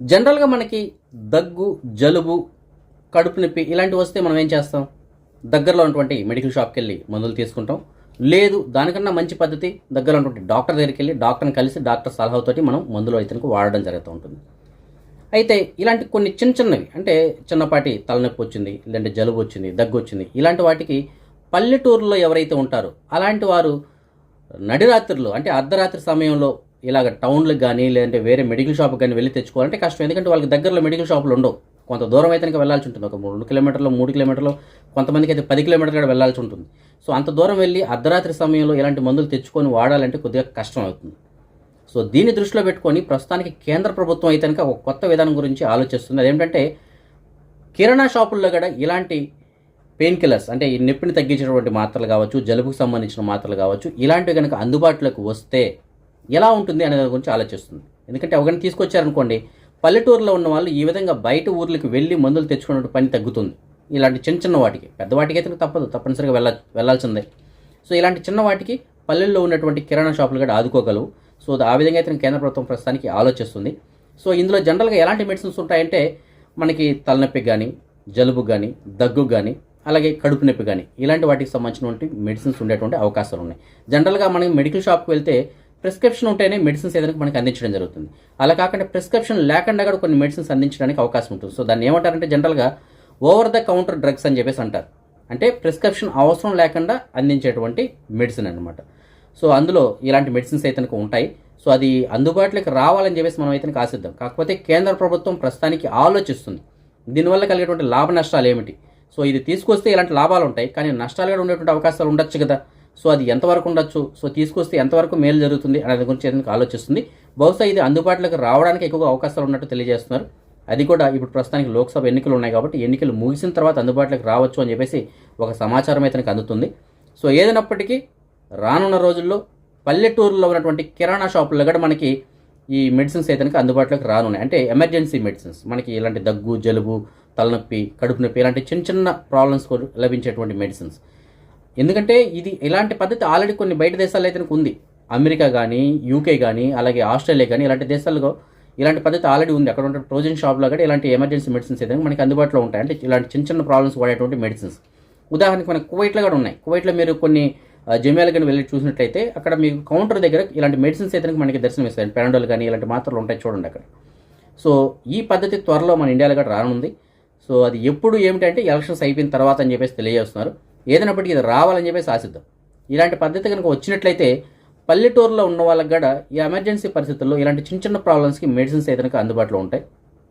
జనరల్గా మనకి దగ్గు జలుబు కడుపు నొప్పి ఇలాంటివి వస్తే మనం ఏం చేస్తాం? దగ్గరలో ఉన్నటువంటి మెడికల్ షాప్కి వెళ్ళి మందులు తీసుకుంటాం. లేదు దానికన్నా మంచి పద్ధతి దగ్గరలో ఉన్నటువంటి డాక్టర్ దగ్గరికి వెళ్ళి డాక్టర్ని కలిసి డాక్టర్ సలహాతోటి మనం మందులు అయితే వాడడం జరుగుతూ ఉంటుంది. అయితే ఇలాంటి కొన్ని చిన్న చిన్నవి అంటే చిన్నపాటి తలనొప్పి వచ్చింది లేదంటే జలుబు వచ్చింది దగ్గు వచ్చింది ఇలాంటి వాటికి పల్లెటూరులో ఎవరైతే ఉంటారో అలాంటి వారు నడిరాత్రులు అంటే అర్ధరాత్రి సమయంలో ఇలాగ టౌన్లకు కానీ లేదంటే వేరే మెడికల్ షాప్కి కానీ వెళ్ళి తెచ్చుకోవాలంటే కష్టం. ఎందుకంటే వాళ్ళకి దగ్గరలో మెడికల్ షాపులు ఉండవు. కొంత దూరం అయితే కనుక వెళ్ళాల్సి ఉంటుంది. ఒక మూడు కిలోమీటర్లు మూడు కిలోమీటర్లు కొంతమందికి అయితే పది కిలోమీటర్లు కూడా వెళ్ళాల్సి ఉంటుంది. సో అంత దూరం వెళ్ళి అర్ధరాత్రి సమయంలో ఇలాంటి మందులు తెచ్చుకొని వాడాలంటే కొద్దిగా కష్టం అవుతుంది. సో దీన్ని దృష్టిలో పెట్టుకొని ప్రస్తుతానికి కేంద్ర ప్రభుత్వం అయితే కనుక ఒక కొత్త విధానం గురించి ఆలోచిస్తుంది. అదేంటంటే కిరాణా షాపుల్లో కూడా ఇలాంటి పెయిన్ కిల్లర్స్ అంటే ఈ నొప్పిని తగ్గించేటువంటి మాత్రలు కావచ్చు జలుబుకు సంబంధించిన మాత్రలు కావచ్చు ఇలాంటివి కనుక అందుబాటులోకి వస్తే ఎలా ఉంటుంది అనే దాని గురించి ఆలోచిస్తుంది. ఎందుకంటే ఒకరిని తీసుకొచ్చారనుకోండి పల్లెటూరులో ఉన్న వాళ్ళు ఈ విధంగా బయట ఊర్లకు వెళ్ళి మందులు తెచ్చుకునే పని తగ్గుతుంది. ఇలాంటి చిన్న చిన్న వాటికి పెద్ద వాటికి అయితే తప్పదు తప్పనిసరిగా వెళ్ళ వెళ్ళాల్సిందే. సో ఇలాంటి చిన్న వాటికి పల్లెల్లో ఉన్నటువంటి కిరాణా షాపులు కూడా ఆదుకోగలవు. సో ఆ విధంగా అయితే కేంద్ర ప్రభుత్వం ప్రస్తుతానికి ఆలోచిస్తుంది. సో ఇందులో జనరల్గా ఎలాంటి మెడిసిన్స్ ఉంటాయంటే మనకి తలనొప్పి కానీ జలుబు కానీ దగ్గు కానీ అలాగే కడుపు నొప్పి కానీ ఇలాంటి వాటికి సంబంధించినటువంటి మెడిసిన్స్ ఉండేటువంటి అవకాశాలు ఉన్నాయి. జనరల్గా మనం మెడికల్ షాప్కి వెళ్తే ప్రిస్క్రిప్షన్ ఉంటేనే మెడిసిన్స్ ఏదైనా మనకి అందించడం జరుగుతుంది. అలా కాకుండా ప్రిస్క్రిప్షన్ లేకుండా కూడా కొన్ని మెడిసిన్స్ అందించడానికి అవకాశం ఉంటుంది. సో దాన్ని ఏమంటారంటే జనరల్గా ఓవర్ ద కౌంటర్ డ్రగ్స్ అని చెప్పేసి అంటారు. అంటే ప్రిస్క్రిప్షన్ అవసరం లేకుండా అందించేటువంటి మెడిసిన్ అనమాట సో అందులో ఇలాంటి మెడిసిన్స్ అయితే ఉంటాయి. సో అది అందుబాటులోకి రావాలని చెప్పేసి మనం అయితే ఆశిద్దాం. కాకపోతే కేంద్ర ప్రభుత్వం ప్రస్తుతానికి ఆలోచిస్తుంది. దీనివల్ల కలిగేటువంటి లాభ నష్టాలు ఏమిటి? సో ఇది తీసుకొస్తే ఇలాంటి లాభాలు ఉంటాయి. కానీ నష్టాలు కూడా ఉండేటువంటి అవకాశాలు ఉండొచ్చు కదా. సో అది ఎంతవరకు ఉండొచ్చు? సో తీసుకొస్తే ఎంతవరకు మేలు జరుగుతుంది అనేది గురించి ఎందుకు ఆలోచిస్తుంది? బహుశా ఇది అందుబాటులోకి రావడానికి ఎక్కువగా అవకాశాలు ఉన్నట్టు తెలియజేస్తున్నారు. అది కూడా ఇప్పుడు ప్రస్తుతానికి లోక్సభ ఎన్నికలు ఉన్నాయి కాబట్టి ఎన్నికలు ముగిసిన తర్వాత అందుబాటులోకి రావచ్చు అని చెప్పేసి ఒక సమాచారం అయితే నాకు అందుతుంది. సో ఏదైనప్పటికీ రానున్న రోజుల్లో పల్లెటూరులో ఉన్నటువంటి కిరాణా షాపుల్లో కూడా మనకి ఈ మెడిసిన్స్ అయితే కనుక అందుబాటులోకి రానున్నాయి. అంటే ఎమర్జెన్సీ మెడిసిన్స్. మనకి ఇలాంటి దగ్గు జలుబు తలనొప్పి కడుపు నొప్పి ఇలాంటి చిన్న చిన్న ప్రాబ్లమ్స్ లభించేటువంటి మెడిసిన్స్. ఎందుకంటే ఇది ఇలాంటి పద్ధతి ఆల్రెడీ కొన్ని బయట దేశాల్లో అయితే ఉంది. అమెరికా కానీ యూకే కానీ అలాగే ఆస్ట్రేలియా కానీ ఇలాంటి దేశాల్లో ఇలాంటి పద్ధతి ఆల్రెడీ ఉంది. అక్కడ ఉన్న ట్రోజన్ షాప్లో కూడా ఇలాంటి ఎమర్జెన్సీ మెడిసిన్స్ అయితే మనకి అందుబాటులో ఉంటాయి. అంటే ఇలాంటి చిన్న చిన్న ప్రాబ్లమ్స్ వాడేటువంటి మెడిసిన్స్. ఉదాహరణకి మనకి కువైట్లో కూడా ఉన్నాయి. కువైట్లో మీరు కొన్ని జమియాలు కానీ వెళ్ళి చూసినట్లయితే అక్కడ మీకు కౌంటర్ దగ్గర ఇలాంటి మెడిసిన్స్ అయితే మనకి దర్శనం ఇస్తాయి పెరండోల్ కానీ ఇలాంటి మాత్రలు ఉంటాయి చూడండి అక్కడ. సో ఈ పద్ధతి త్వరలో మన ఇండియాలో కూడా రానుంది. సో అది ఎప్పుడు ఏమిటంటే ఎలక్షన్స్ అయిపోయిన తర్వాత అని చెప్పేసి తెలియజేస్తున్నారు. ఏదైనప్పటికీ ఇది రావాలని చెప్పేసి ఆశిద్దాం. ఇలాంటి పద్ధతి కనుక వచ్చినట్లయితే పల్లెటూరులో ఉన్న వాళ్ళకి కూడా ఈ ఎమర్జెన్సీ పరిస్థితుల్లో ఇలాంటి చిన్న చిన్న ప్రాబ్లమ్స్కి మెడిసిన్స్ అయితే అందుబాటులో ఉంటాయి.